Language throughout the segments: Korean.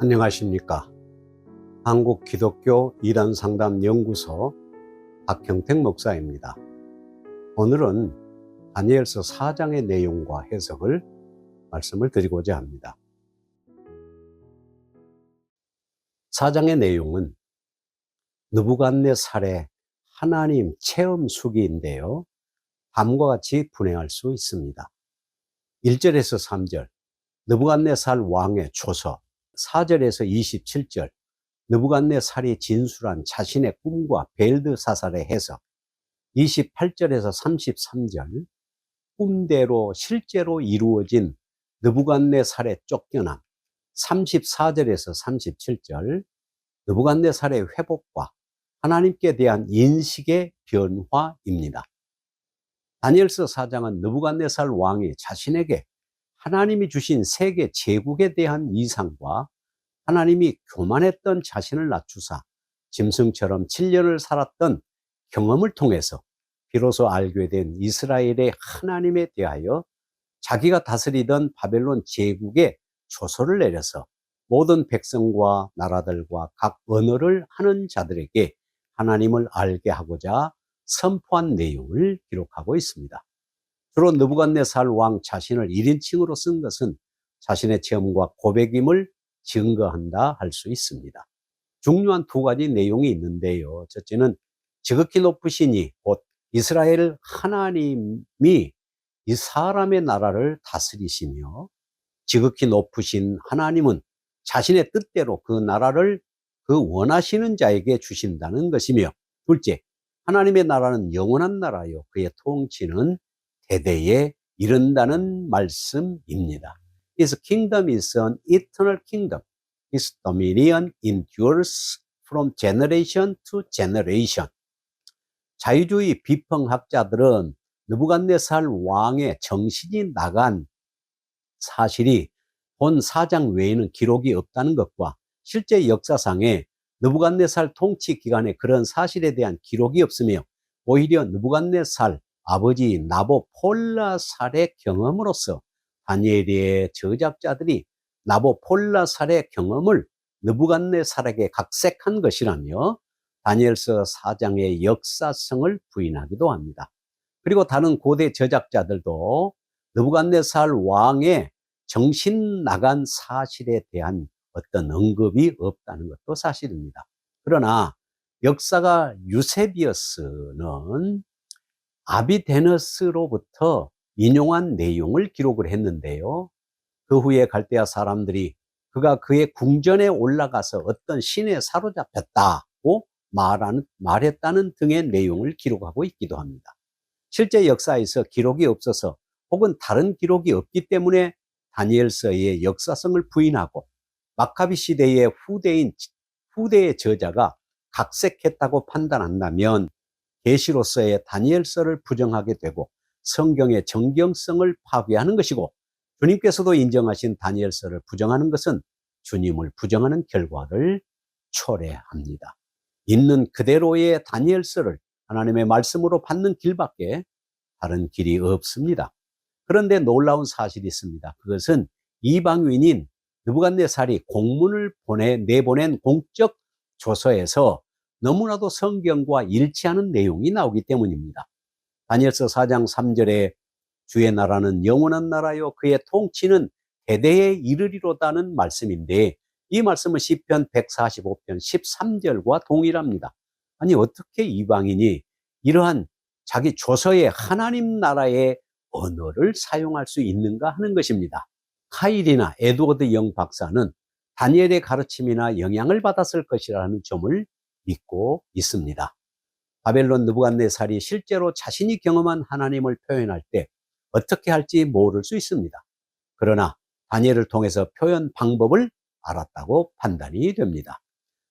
안녕하십니까. 한국 기독교 이단 상담 연구소 박형택 목사입니다. 오늘은 다니엘서 4장의 내용과 해석을 말씀을 드리고자 합니다. 4장의 내용은 느부갓네살의 하나님 체험 수기인데요. 다음과 같이 분해할 수 있습니다. 1절에서 3절 느부갓네살 왕의 초서 4절에서 27절. 느부갓네 살이 진술한 자신의 꿈과 벨드 사살의 해석. 28절에서 33절. 꿈대로 실제로 이루어진 느부갓네 살의 쫓겨남. 34절에서 37절. 느부갓네 살의 회복과 하나님께 대한 인식의 변화입니다. 다니엘서 4장은 느부갓네살 왕이 자신에게 하나님이 주신 세계 제국에 대한 이상과 하나님이 교만했던 자신을 낮추사 짐승처럼 7년을 살았던 경험을 통해서 비로소 알게 된 이스라엘의 하나님에 대하여 자기가 다스리던 바벨론 제국에 조서를 내려서 모든 백성과 나라들과 각 언어를 하는 자들에게 하나님을 알게 하고자 선포한 내용을 기록하고 있습니다. 주로 느부갓네살 왕 자신을 1인칭으로 쓴 것은 자신의 체험과 고백임을 증거한다 할 수 있습니다. 중요한 두 가지 내용이 있는데요. 첫째는 지극히 높으시니 곧 이스라엘 하나님이 이 사람의 나라를 다스리시며 지극히 높으신 하나님은 자신의 뜻대로 그 나라를 그 원하시는 자에게 주신다는 것이며 둘째, 하나님의 나라는 영원한 나라요. 그의 통치는 대대에 이른다는 말씀입니다. His kingdom is an eternal kingdom. His dominion endures from generation to generation. 자유주의 비평학자들은 느부갓네살 왕의 정신이 나간 사실이 본 사장 외에는 기록이 없다는 것과 실제 역사상에 느부갓네살 통치 기간에 그런 사실에 대한 기록이 없으며 오히려 느부갓네살 아버지 나보폴라살의 경험으로서 다니엘의 저작자들이 나보폴라살의 경험을 느부갓네살에게 각색한 것이라며 다니엘서 4장의 역사성을 부인하기도 합니다. 그리고 다른 고대 저작자들도 느부갓네살 왕의 정신 나간 사실에 대한 어떤 언급이 없다는 것도 사실입니다. 그러나 역사가 유세비어스는 아비데너스로부터 인용한 내용을 기록을 했는데요. 그 후에 갈대아 사람들이 그가 그의 궁전에 올라가서 어떤 신에 사로잡혔다고 말하는, 말했다는 등의 내용을 기록하고 있기도 합니다. 실제 역사에서 기록이 없어서 혹은 다른 기록이 없기 때문에 다니엘서의 역사성을 부인하고 마카비 시대의 후대인 후대의 저자가 각색했다고 판단한다면 계시로서의 다니엘서를 부정하게 되고 성경의 정경성을 파괴하는 것이고 주님께서도 인정하신 다니엘서를 부정하는 것은 주님을 부정하는 결과를 초래합니다. 있는 그대로의 다니엘서를 하나님의 말씀으로 받는 길밖에 다른 길이 없습니다. 그런데 놀라운 사실이 있습니다. 그것은 이방인인 느부갓네살이 공문을 보내 내보낸 공적 조서에서 너무나도 성경과 일치하는 내용이 나오기 때문입니다. 다니엘서 4장 3절에 주의 나라는 영원한 나라요 그의 통치는 대대에 이르리로다는 말씀인데 이 말씀은 시편 145편 13절과 동일합니다. 아니 어떻게 이방인이 이러한 자기 조서의 하나님 나라의 언어를 사용할 수 있는가 하는 것입니다. 카일이나 에드워드 영 박사는 다니엘의 가르침이나 영향을 받았을 것이라는 점을 믿고 있습니다. 바벨론 느부갓네살이 실제로 자신이 경험한 하나님을 표현할 때 어떻게 할지 모를 수 있습니다. 그러나 다니엘을 통해서 표현 방법을 알았다고 판단이 됩니다.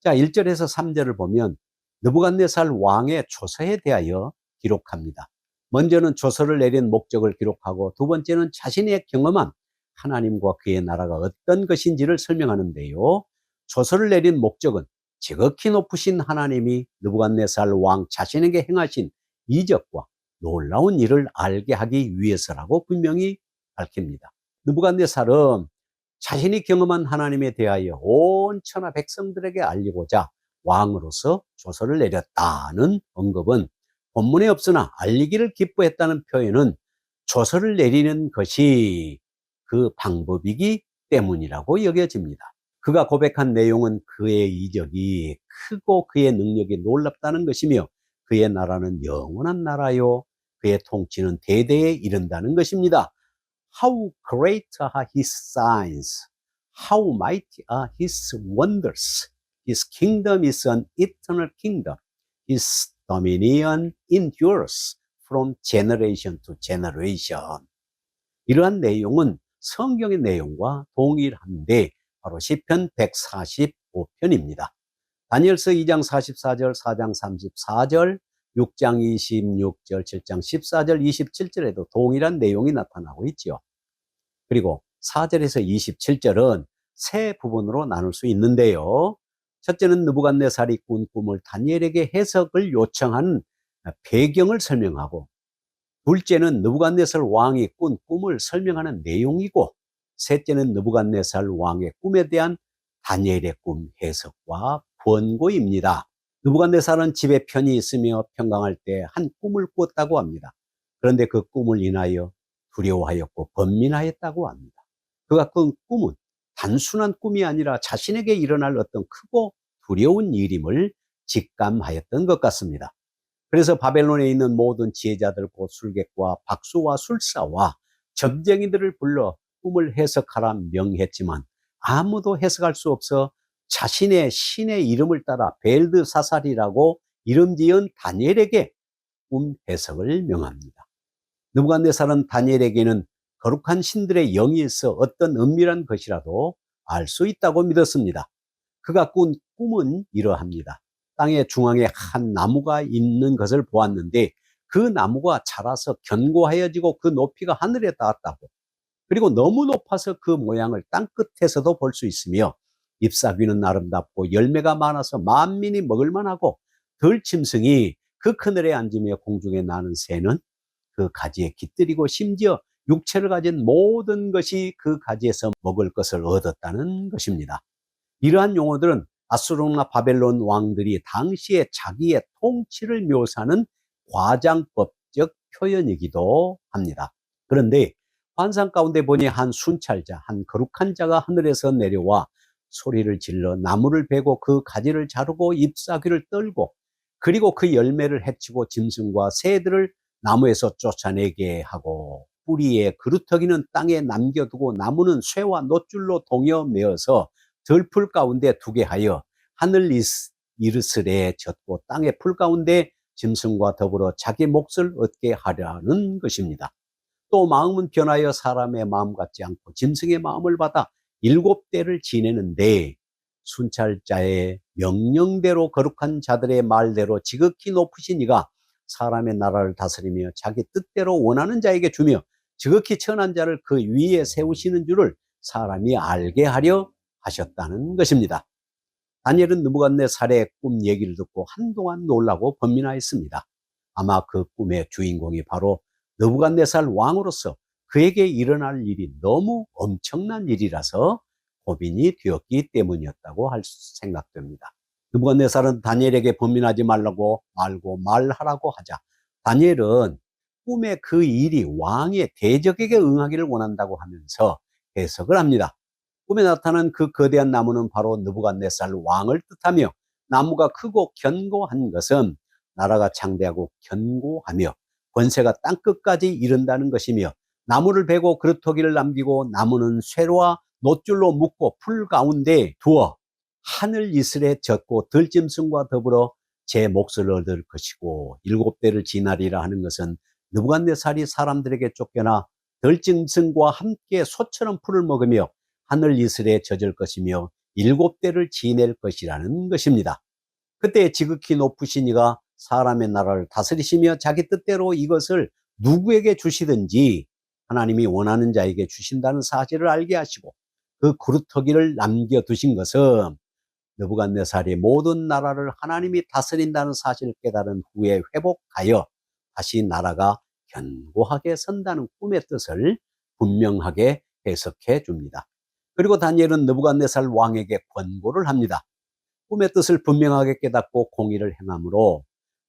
자, 1절에서 3절을 보면 느부갓네살 왕의 조서에 대하여 기록합니다. 먼저는 조서를 내린 목적을 기록하고 두 번째는 자신의 경험한 하나님과 그의 나라가 어떤 것인지를 설명하는데요. 조서를 내린 목적은 지극히 높으신 하나님이 느부갓네살 왕 자신에게 행하신 이적과 놀라운 일을 알게 하기 위해서라고 분명히 밝힙니다. 느부갓네살은 자신이 경험한 하나님에 대하여 온 천하 백성들에게 알리고자 왕으로서 조서를 내렸다는 언급은 본문에 없으나 알리기를 기뻐했다는 표현은 조서를 내리는 것이 그 방법이기 때문이라고 여겨집니다. 그가 고백한 내용은 그의 이적이 크고 그의 능력이 놀랍다는 것이며 그의 나라는 영원한 나라요. 그의 통치는 대대에 이른다는 것입니다. How great are his signs. How mighty are his wonders. His kingdom is an eternal kingdom. His dominion endures from generation to generation. 이러한 내용은 성경의 내용과 동일한데 바로 시편 145편입니다. 다니엘서 2장 44절, 4장 34절, 6장 26절, 7장 14절, 27절에도 동일한 내용이 나타나고 있지요. 그리고 4절에서 27절은 세 부분으로 나눌 수 있는데요. 첫째는 느부갓네살이 꾼 꿈을 다니엘에게 해석을 요청한 배경을 설명하고 둘째는 느부갓네살 왕이 꾼 꿈을 설명하는 내용이고 셋째는 느부갓네살 왕의 꿈에 대한 다니엘의 꿈 해석과 권고입니다. 느부갓네살은 집에 편히 있으며 평강할 때 한 꿈을 꿨다고 합니다. 그런데 그 꿈을 인하여 두려워하였고 번민하였다고 합니다. 그가 꾼 꿈은 단순한 꿈이 아니라 자신에게 일어날 어떤 크고 두려운 일임을 직감하였던 것 같습니다. 그래서 바벨론에 있는 모든 지혜자들 곧 술객과 박수와 술사와 점쟁이들을 불러 꿈을 해석하라 명했지만 아무도 해석할 수 없어 자신의 신의 이름을 따라 벨드 사살이라고 이름 지은 다니엘에게 꿈 해석을 명합니다. 느부갓네살은 다니엘에게는 거룩한 신들의 영이 있어 어떤 은밀한 것이라도 알 수 있다고 믿었습니다. 그가 꾼 꿈은 이러합니다. 땅의 중앙에 한 나무가 있는 것을 보았는데 그 나무가 자라서 견고하여지고 그 높이가 하늘에 닿았다고. 그리고 너무 높아서 그 모양을 땅 끝에서도 볼 수 있으며 잎사귀는 아름답고 열매가 많아서 만민이 먹을만하고 들짐승이 그 그늘에 앉으며 공중에 나는 새는 그 가지에 깃들이고 심지어 육체를 가진 모든 것이 그 가지에서 먹을 것을 얻었다는 것입니다. 이러한 용어들은 아수르나 바벨론 왕들이 당시에 자기의 통치를 묘사하는 과장법적 표현이기도 합니다. 그런데 환상 가운데 보니 한 순찰자, 한 거룩한 자가 하늘에서 내려와 소리를 질러 나무를 베고 그 가지를 자르고 잎사귀를 떨고 그리고 그 열매를 해치고 짐승과 새들을 나무에서 쫓아내게 하고 뿌리에 그루터기는 땅에 남겨두고 나무는 쇠와 놋줄로 동여 메어서 들풀 가운데 두게 하여 하늘 이르스레 젖고 땅의 풀 가운데 짐승과 더불어 자기 몫을 얻게 하려는 것입니다. 또 마음은 변하여 사람의 마음 같지 않고 짐승의 마음을 받아 일곱 대를 지내는데 순찰자의 명령대로 거룩한 자들의 말대로 지극히 높으신 이가 사람의 나라를 다스리며 자기 뜻대로 원하는 자에게 주며 지극히 천한 자를 그 위에 세우시는 줄을 사람이 알게 하려 하셨다는 것입니다. 다니엘은 느부갓네살의 꿈 얘기를 듣고 한동안 놀라고 번민하였습니다. 아마 그 꿈의 주인공이 바로 느부갓네살 왕으로서 그에게 일어날 일이 너무 엄청난 일이라서 고민이 되었기 때문이었다고 할 생각됩니다. 느부갓네살은 다니엘에게 범민하지 말라고 말고 말하라고 하자 다니엘은 꿈에 그 일이 왕의 대적에게 응하기를 원한다고 하면서 해석을 합니다. 꿈에 나타난 그 거대한 나무는 바로 느부갓네살 왕을 뜻하며 나무가 크고 견고한 것은 나라가 창대하고 견고하며 권세가 땅끝까지 이른다는 것이며 나무를 베고 그릇토기를 남기고 나무는 쇠와 놋줄로 묶고 풀 가운데 두어 하늘 이슬에 젖고 들짐승과 더불어 제 몫을 얻을 것이고 일곱 대를 지나리라 하는 것은 느부갓네살이 사람들에게 쫓겨나 들짐승과 함께 소처럼 풀을 먹으며 하늘 이슬에 젖을 것이며 일곱 대를 지낼 것이라는 것입니다. 그때 지극히 높으신 이가 사람의 나라를 다스리시며 자기 뜻대로 이것을 누구에게 주시든지 하나님이 원하는 자에게 주신다는 사실을 알게 하시고 그 그루터기를 남겨두신 것은 느부갓네살이 모든 나라를 하나님이 다스린다는 사실을 깨달은 후에 회복하여 다시 나라가 견고하게 선다는 꿈의 뜻을 분명하게 해석해 줍니다. 그리고 다니엘은 느부갓네살 왕에게 권고를 합니다. 꿈의 뜻을 분명하게 깨닫고 공의를 행함으로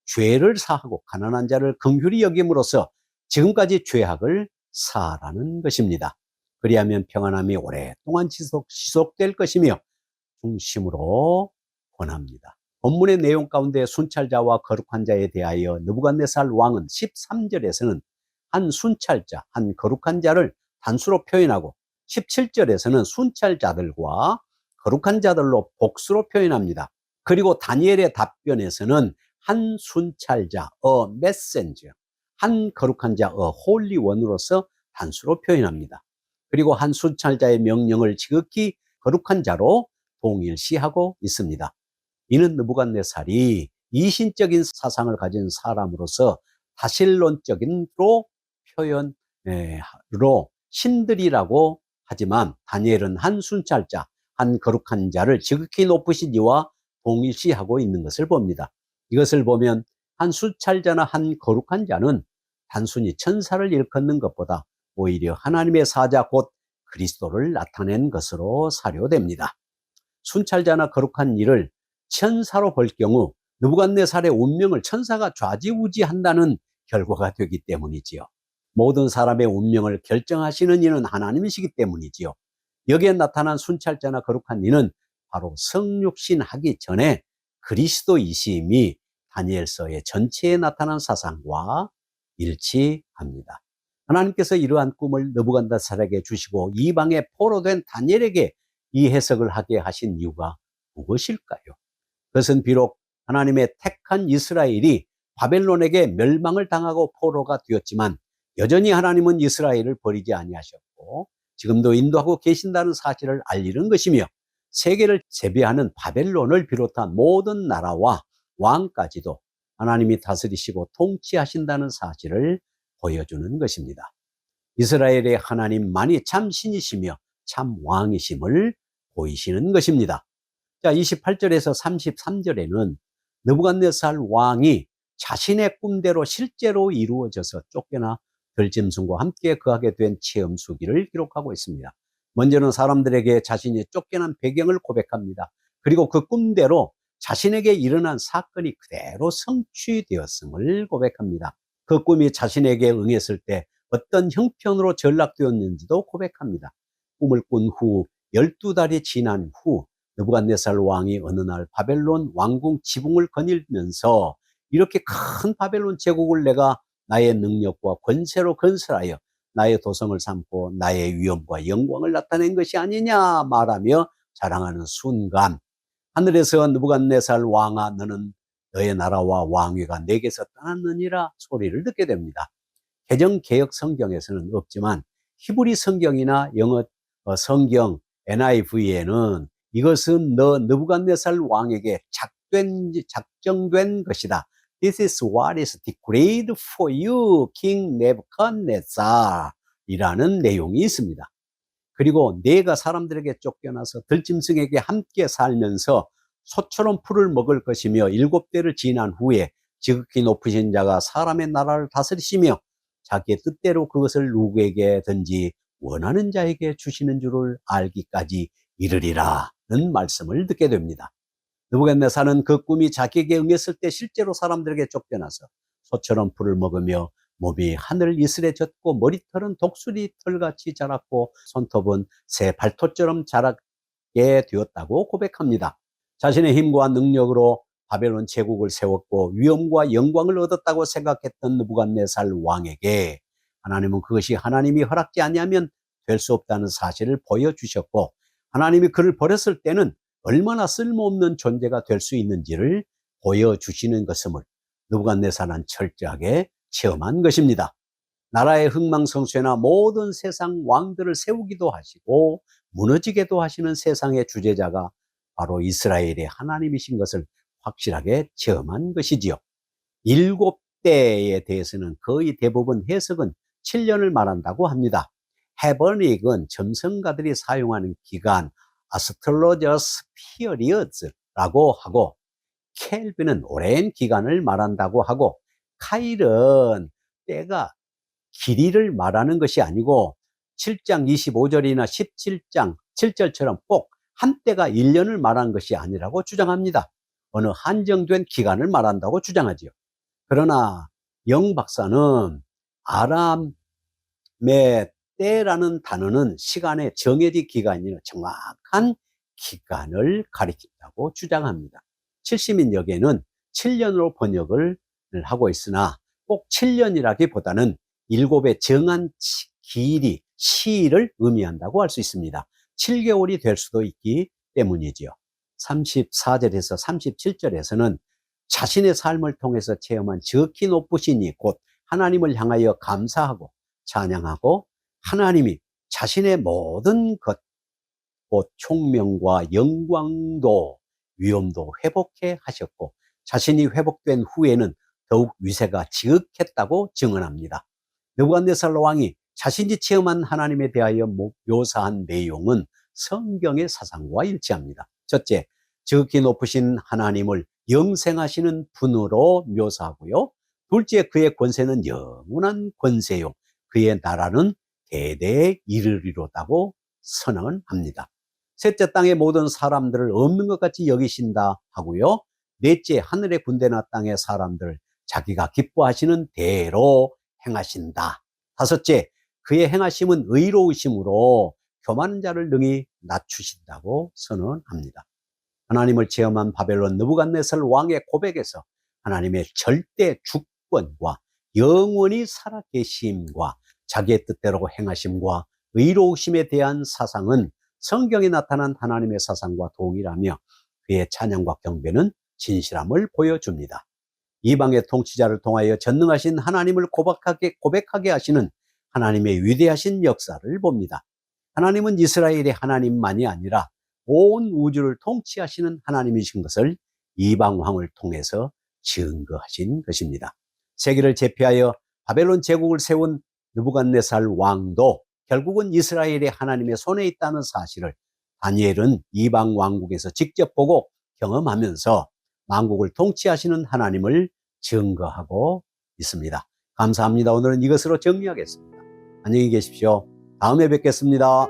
죄를 사하고 가난한 자를 긍휼히 여김으로써 지금까지 죄악을 사하라는 것입니다. 그리하면 평안함이 오랫동안 지속, 지속될 것이며 중심으로 권합니다. 본문의 내용 가운데 순찰자와 거룩한 자에 대하여 느부갓네살 왕은 13절에서는 한 순찰자, 한 거룩한 자를 단수로 표현하고 17절에서는 순찰자들과 거룩한 자들로 복수로 표현합니다. 그리고 다니엘의 답변에서는 한 순찰자, 어 메센저, 한 거룩한 자, 어 홀리 원으로서 단수로 표현합니다. 그리고 한 순찰자의 명령을 지극히 거룩한 자로 동일시하고 있습니다. 이는 느부갓네살이 이신적인 사상을 가진 사람으로서 다실론적인로 표현으로 신들이라고 하지만 다니엘은 한 순찰자, 한 거룩한 자를 지극히 높으신 이와 동일시하고 있는 것을 봅니다. 이것을 보면 한 순찰자나 한 거룩한 자는 단순히 천사를 일컫는 것보다 오히려 하나님의 사자 곧 그리스도를 나타낸 것으로 사료됩니다. 순찰자나 거룩한 일을 천사로 볼 경우 느부갓네살의 운명을 천사가 좌지우지한다는 결과가 되기 때문이지요. 모든 사람의 운명을 결정하시는 이는 하나님이시기 때문이지요. 여기에 나타난 순찰자나 거룩한 이는 바로 성육신 하기 전에 그리스도이심이 다니엘서의 전체에 나타난 사상과 일치합니다. 하나님께서 이러한 꿈을 느부갓네살에게 주시고 이방에 포로 된 다니엘에게 이 해석을 하게 하신 이유가 무엇일까요? 그것은 비록 하나님의 택한 이스라엘이 바벨론에게 멸망을 당하고 포로가 되었지만 여전히 하나님은 이스라엘을 버리지 아니하셨고 지금도 인도하고 계신다는 사실을 알리는 것이며 세계를 재배하는 바벨론을 비롯한 모든 나라와 왕까지도 하나님이 다스리시고 통치하신다는 사실을 보여주는 것입니다. 이스라엘의 하나님만이 참 신이시며 참 왕이심을 보이시는 것입니다. 자, 28절에서 33절에는 느부갓네살 왕이 자신의 꿈대로 실제로 이루어져서 쫓겨나 들짐승과 함께 거하게 된 체험 수기를 기록하고 있습니다. 먼저는 사람들에게 자신이 쫓겨난 배경을 고백합니다. 그리고 그 꿈대로 자신에게 일어난 사건이 그대로 성취되었음을 고백합니다. 그 꿈이 자신에게 응했을 때 어떤 형편으로 전락되었는지도 고백합니다. 꿈을 꾼 후 12달이 지난 후 느부갓네살 왕이 어느 날 바벨론 왕궁 지붕을 거닐면서 이렇게 큰 바벨론 제국을 내가 나의 능력과 권세로 건설하여 나의 도성을 삼고 나의 위엄과 영광을 나타낸 것이 아니냐 말하며 자랑하는 순간 하늘에서 느부갓네살 왕아 너는 너의 나라와 왕위가 내게서 떠났느니라 소리를 듣게 됩니다. 개정 개혁 성경에서는 없지만 히브리 성경이나 영어 어, 성경 NIV에는 이것은 너 느부갓네살 왕에게 작된 작정된 것이다. This is what is decreed for you, King Nebuchadnezzar. 이라는 내용이 있습니다. 그리고 내가 사람들에게 쫓겨나서 들짐승에게 함께 살면서 소처럼 풀을 먹을 것이며 일곱 대를 지난 후에 지극히 높으신 자가 사람의 나라를 다스리시며 자기의 뜻대로 그것을 누구에게든지 원하는 자에게 주시는 줄을 알기까지 이르리라는 말씀을 듣게 됩니다. 느부갓네살은 그 꿈이 자기에게 응했을 때 실제로 사람들에게 쫓겨나서 소처럼 풀을 먹으며 몸이 하늘을 이슬에 젖고 머리털은 독수리 털같이 자랐고 손톱은 새 발톱처럼 자라게 되었다고 고백합니다. 자신의 힘과 능력으로 바벨론 제국을 세웠고 위엄과 영광을 얻었다고 생각했던 느부갓네살 왕에게 하나님은 그것이 하나님이 허락지 아니하면 될 수 없다는 사실을 보여주셨고 하나님이 그를 버렸을 때는 얼마나 쓸모없는 존재가 될 수 있는지를 보여주시는 것임을 느부갓네살은 철저하게 체험한 것입니다. 나라의 흥망성쇠나 모든 세상 왕들을 세우기도 하시고 무너지게도 하시는 세상의 주제자가 바로 이스라엘의 하나님이신 것을 확실하게 체험한 것이지요. 일곱 때에 대해서는 거의 대부분 해석은 7년을 말한다고 합니다. 헤버닉은 점성가들이 사용하는 기간, astrologers periods라고 하고, 켈빈은 오랜 기간을 말한다고 하고, 카일은 때가 길이를 말하는 것이 아니고 7장 25절이나 17장 7절처럼 꼭 한때가 1년을 말한 것이 아니라고 주장합니다. 어느 한정된 기간을 말한다고 주장하지요. 그러나 영 박사는 아람의 때라는 단어는 시간의 정해진 기간이 아니라 정확한 기간을 가리킨다고 주장합니다. 70인 역에는 7년으로 번역을 하고 있으나 꼭 7년이라기보다는 일곱의 정한 치- 길이, 시일을 의미한다고 할 수 있습니다. 7개월이 될 수도 있기 때문이지요. 34절에서 37절에서는 자신의 삶을 통해서 체험한 지극히 높으시니 곧 하나님을 향하여 감사하고 찬양하고 하나님이 자신의 모든 것, 곧 총명과 영광도 위엄도 회복해 하셨고 자신이 회복된 후에는 더욱 위세가 지극했다고 증언합니다. 느부갓네살 왕이 자신이 체험한 하나님에 대하여 모- 묘사한 내용은 성경의 사상과 일치합니다. 첫째, 지극히 높으신 하나님을 영생하시는 분으로 묘사하고요. 둘째, 그의 권세는 영원한 권세요. 그의 나라는 대대에 이르리로다고 선언합니다. 셋째, 땅의 모든 사람들을 없는 것 같이 여기신다 하고요. 넷째, 하늘의 군대나 땅의 사람들 자기가 기뻐하시는 대로 행하신다. 다섯째, 그의 행하심은 의로우심으로 교만한 자를 능히 낮추신다고 선언합니다. 하나님을 체험한 바벨론 느부갓네살 왕의 고백에서 하나님의 절대 주권과 영원히 살아계심과 자기의 뜻대로 행하심과 의로우심에 대한 사상은 성경에 나타난 하나님의 사상과 동일하며 그의 찬양과 경배는 진실함을 보여줍니다. 이방의 통치자를 통하여 전능하신 하나님을 고백하게, 고백하게 하시는 하나님의 위대하신 역사를 봅니다. 하나님은 이스라엘의 하나님만이 아니라 온 우주를 통치하시는 하나님이신 것을 이방 왕을 통해서 증거하신 것입니다. 세계를 제패하여 바벨론 제국을 세운 느부갓네살 왕도 결국은 이스라엘의 하나님의 손에 있다는 사실을 다니엘은 이방 왕국에서 직접 보고 경험하면서 만국을 통치하시는 하나님을 증거하고 있습니다. 감사합니다. 오늘은 이것으로 정리하겠습니다. 안녕히 계십시오. 다음에 뵙겠습니다.